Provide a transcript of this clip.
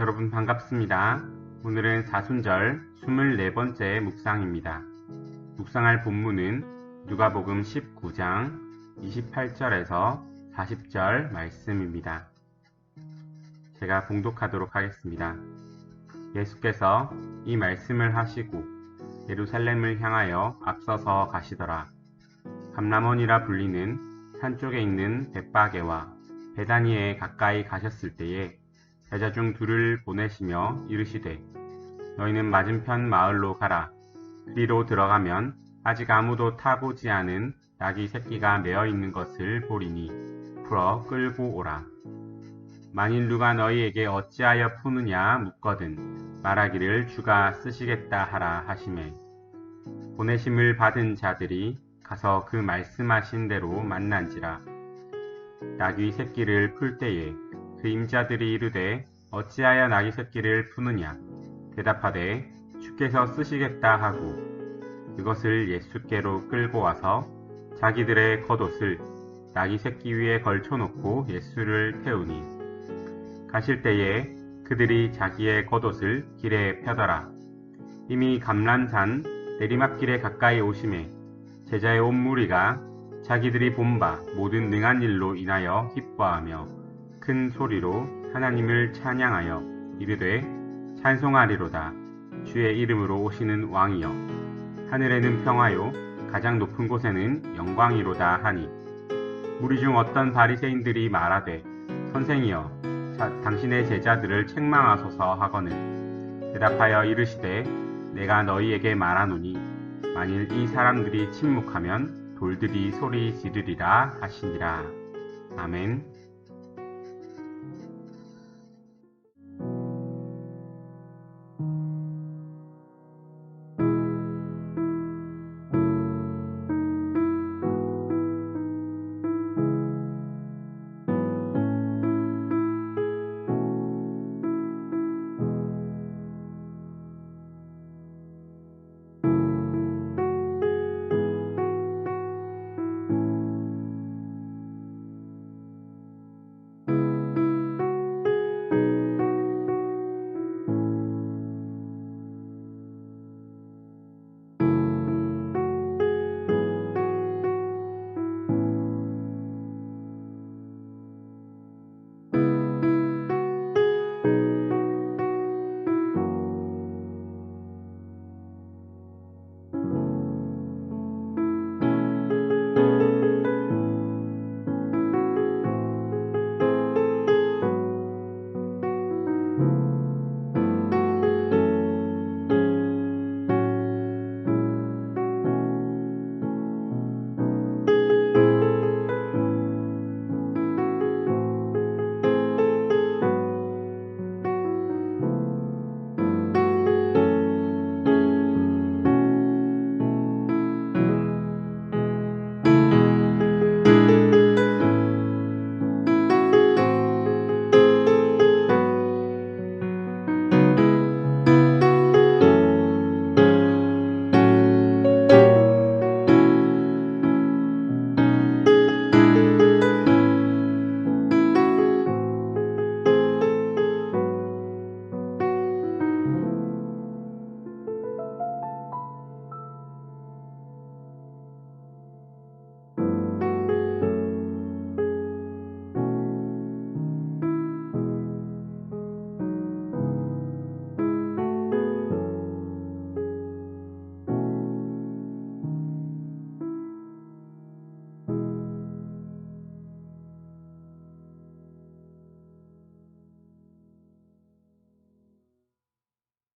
여러분 반갑습니다. 오늘은 사순절 24번째 묵상입니다. 묵상할 본문은 누가복음 19장 28절에서 40절 말씀입니다. 제가 봉독하도록 하겠습니다. 예수께서 이 말씀을 하시고 예루살렘을 향하여 앞서서 가시더라. 감람원이라 불리는 산 쪽에 있는 벳바게와 베다니에 가까이 가셨을 때에 여자 중 둘을 보내시며 이르시되 너희는 맞은편 마을로 가라. 그리로 들어가면 아직 아무도 타보지 않은 낙이 새끼가 메어 있는 것을 보리니 풀어 끌고 오라. 만일 누가 너희에게 어찌하여 푸느냐 묻거든 말하기를 주가 쓰시겠다 하라 하심에 보내심을 받은 자들이 가서 그 말씀하신 대로 만난지라 낙이 새끼를 풀 때에 그 임자들이 이르되 어찌하여 낙이 새끼를 푸느냐? 대답하되 주께서 쓰시겠다 하고 그것을 예수께로 끌고 와서 자기들의 겉옷을 낙이 새끼 위에 걸쳐놓고 예수를 태우니 가실 때에 그들이 자기의 겉옷을 길에 펴더라. 이미 감람산 내리막길에 가까이 오심에 제자의 온 무리가 자기들이 본 바 모든 능한 일로 인하여 기뻐하며 큰 소리로 하나님을 찬양하여 이르되 찬송하리로다. 주의 이름으로 오시는 왕이여. 하늘에는 평화요 가장 높은 곳에는 영광이로다 하니. 무리 중 어떤 바리새인들이 말하되 선생이여 자, 당신의 제자들을 책망하소서 하거늘. 대답하여 이르시되 내가 너희에게 말하노니 만일 이 사람들이 침묵하면 돌들이 소리 지르리라 하시니라. 아멘